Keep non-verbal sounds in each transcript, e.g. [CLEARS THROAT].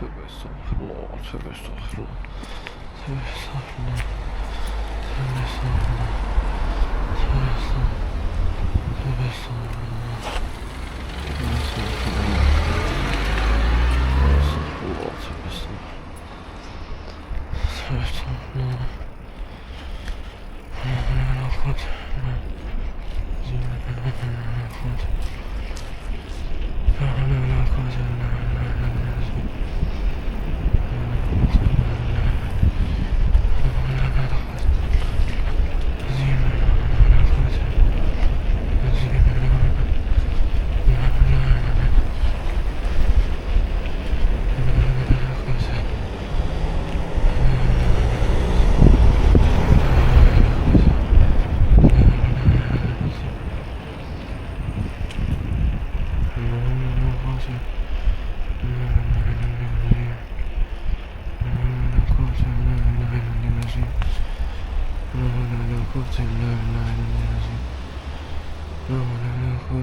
Tövbe estağfurullah. Tövbe estağfurullah. Tövbe estağfurullah. Tövbe estağfurullah. Tövbe estağfurullah. Tövbe estağfurullah. Tövbe estağfurullah. Tövbe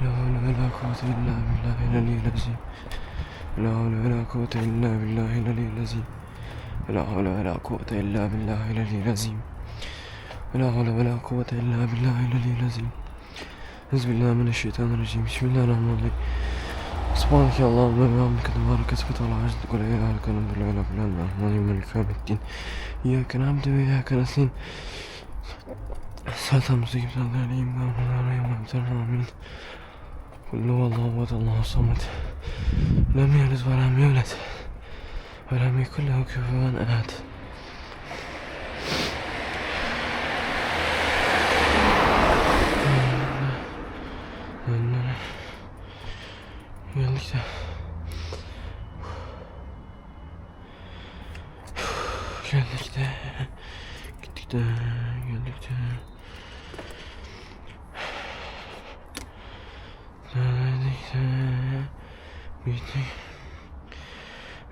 لا حول ولا قوة إلا بالله العلي العظيم. لا حول ولا قوة إلا بالله العلي العظيم. لا حول ولا قوة إلا بالله العلي العظيم. ولا حول ولا قوة إلا بالله العلي العظيم. أعوذ بالله من الشيطان الرجيم. بسم الله الرحمن الرحيم. سبحانك اللهم وبحمدك تبارك اسمك وتعالى عزتك ولا إله إلا أنت لا إله إلا أنت الرحمن مالك يوم الدين. إياك نعبد وإياك نستعين. صراط المستقيم. صراط الذين أنعمت عليهم غير المغضوب عليهم Kullu vallahu ve allahu samet. Lem yeliz ve lem yulet. Ve lem yekullahu küfüven ehad. Geldik de. Geldik de. Gittik de. Geldik de.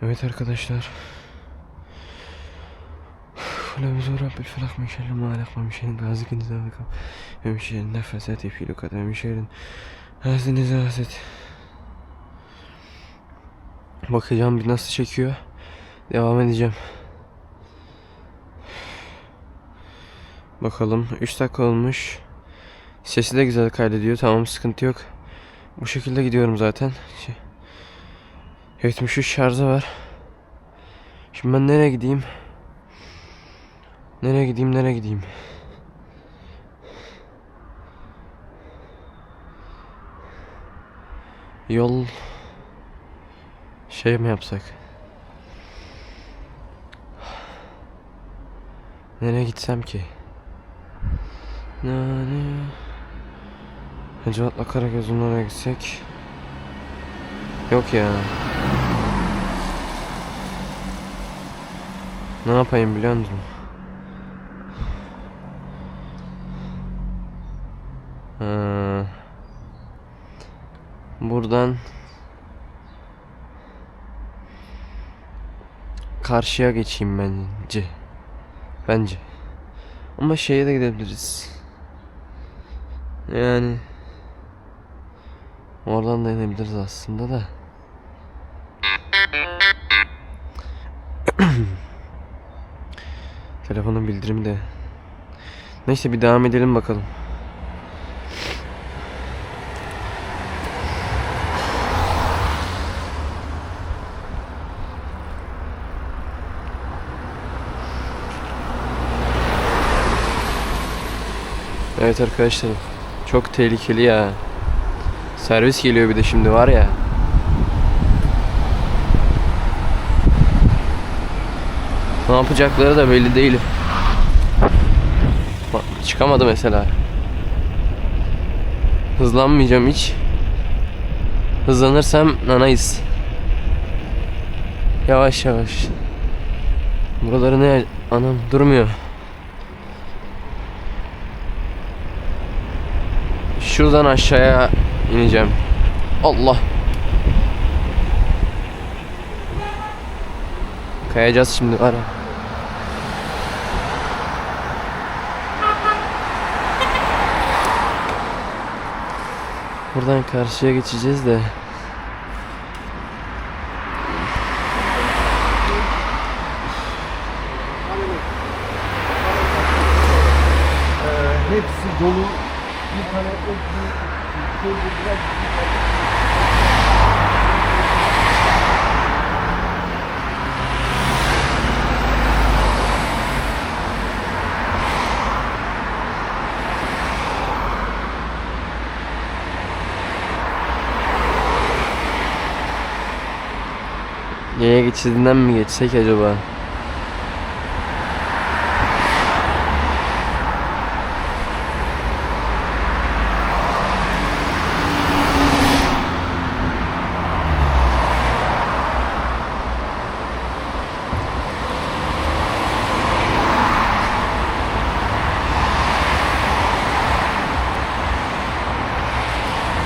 Evet arkadaşlar. La bizu Rabbil felak min şerri ma alak ve min şerrin gazikin zavakam ve min şerrin nefesati fil ukad ve min şerrin hazin izahset. Bakacağım bir nasıl çekiyor. Devam edeceğim. Bakalım 3 dakika olmuş. Sesi de güzel kaydediyor. Tamam sıkıntı yok. Bu şekilde gidiyorum zaten. Şey, 73 şarjı var. Şimdi ben nereye gideyim? Nereye gideyim nereye gideyim? Yol şey mi yapsak? Nereye gitsem ki? Yani Hacivat'la Karagöz'ün oraya gitsek Yok ya Ne yapayım biliyor musun? Ha. Buradan karşıya geçeyim bence. Bence. Ama şeye de gidebiliriz. Yani Oradan da inebiliriz aslında da. [CLEARS THROAT] Telefonun bildirimi de. Neyse bir devam edelim bakalım. Evet arkadaşlarım. Çok tehlikeli ya. Servis geliyor bir de şimdi var ya. Ne yapacakları da belli değil. Bak, çıkamadı mesela. Hızlanmayacağım hiç. Hızlanırsam nanayız. Yavaş yavaş. Buraları ne? Anam durmuyor. Şuradan aşağıya ineceğim. Allah. Kayacağız şimdi var ya. Buradan karşıya geçeceğiz de. hepsi dolu. Bir tane Yaya geçidinden mi geçsek acaba?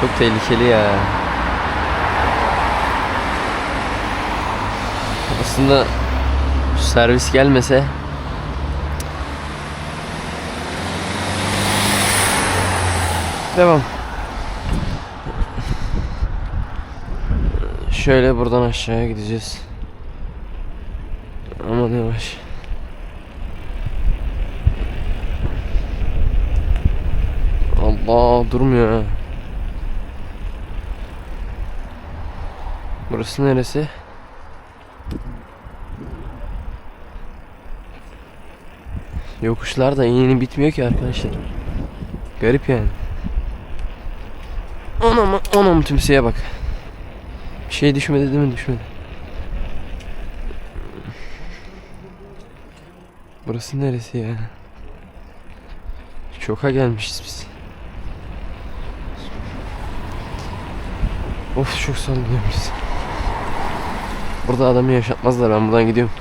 Çok tehlikeli ya. Aslında servis gelmese Devam. Şöyle buradan aşağıya gideceğiz. Aman yavaş. Allah durmuyor Burası neresi? Yokuşlar da yeni bitmiyor ki arkadaşlar. Garip yani. Anam anam tümseye bak. Bir şey düşmedi değil mi? Düşmedi. Burası neresi ya? Şoka gelmişiz biz. Of çok sallanıyoruz. Burada adamı yaşatmazlar ben buradan gidiyorum.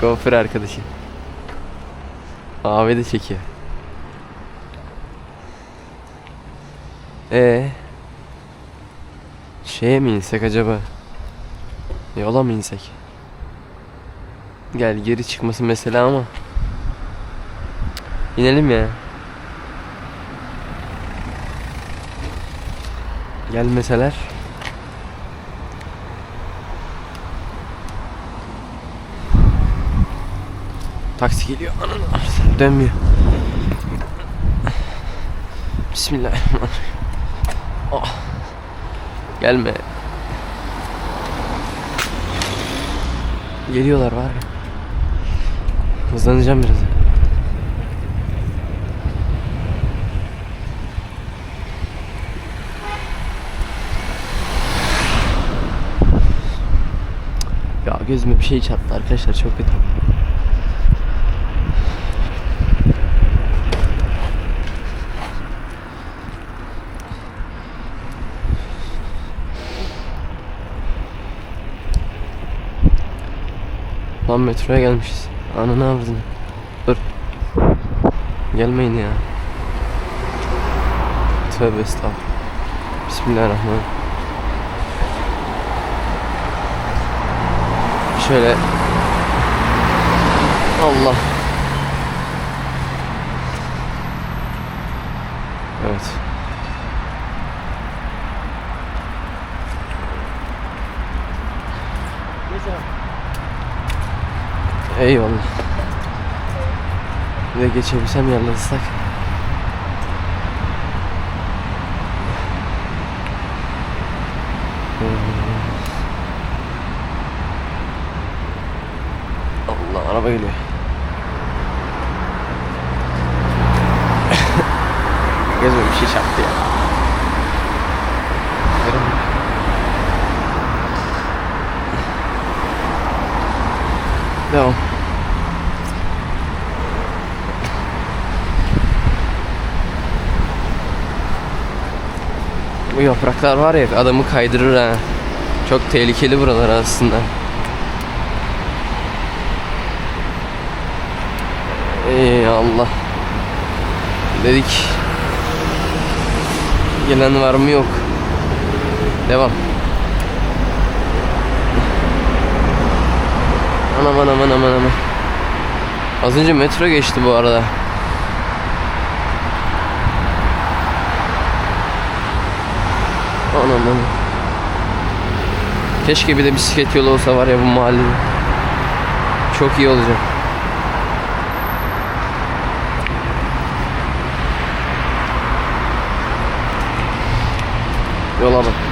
Gofret arkadaşı. Abi de çekiyor. Ee, şeye mi insek acaba? Yola mı insek? Gel geri çıkması mesela ama. İnelim ya. Gelmeseler. Taksi geliyor. Ananı dönmüyor. Bismillahirrahmanirrahim. Oh. Gelme. Geliyorlar var ya. Hızlanacağım biraz. Ya gözüme bir şey çarptı arkadaşlar çok kötü. Lan metroya gelmişiz. Ananı avradını. Dur. Gelmeyin ya. Tövbe estağfurullah. Bismillahirrahmanirrahim. Şöyle. Allah. Evet. Eyvallah. De geçebilsem yerlersek. [LAUGHS] geliyor. Gözüme bir şey çarptı ya. Devam. Bu yapraklar var ya adamı kaydırır ha. Çok tehlikeli buralar aslında. Allah. Dedik. Gelen var mı yok. Devam. Anam anam anam anam. Az önce metro geçti bu arada. Anam anam. Keşke bir de bisiklet yolu olsa var ya bu mahallede. Çok iyi olacak. Yola bak.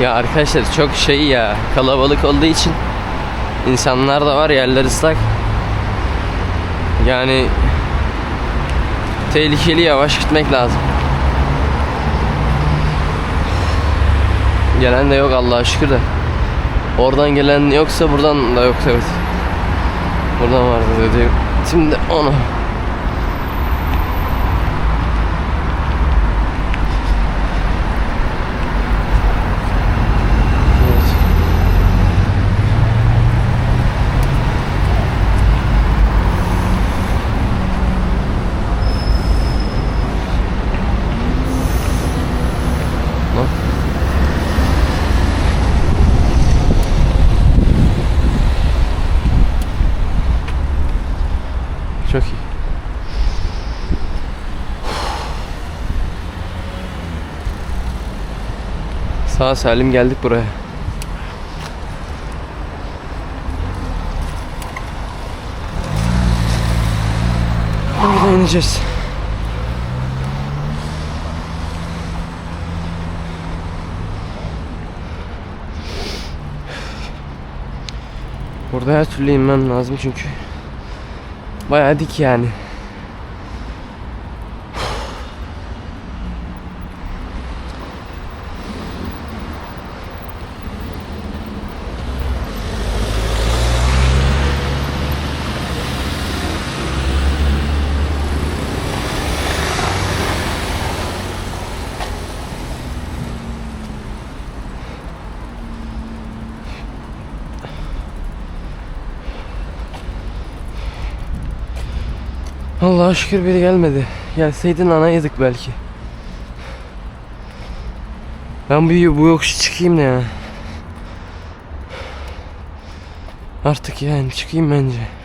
Ya arkadaşlar çok şey ya kalabalık olduğu için insanlar da var yerler ıslak. Yani tehlikeli yavaş gitmek lazım. Gelen de yok Allah'a şükür de. Oradan gelen yoksa buradan da yok evet. Buradan vardı dedi. Şimdi onu. Evet. Lan. Çok iyi. Sağ salim geldik buraya. Buradan ineceğiz. Burada her türlü inmem lazım çünkü bayağı dik yani. Allah'a şükür biri gelmedi. Gelseydin ana yedik belki. Ben bu, bu yokuşu çıkayım da ya. Artık yani çıkayım bence.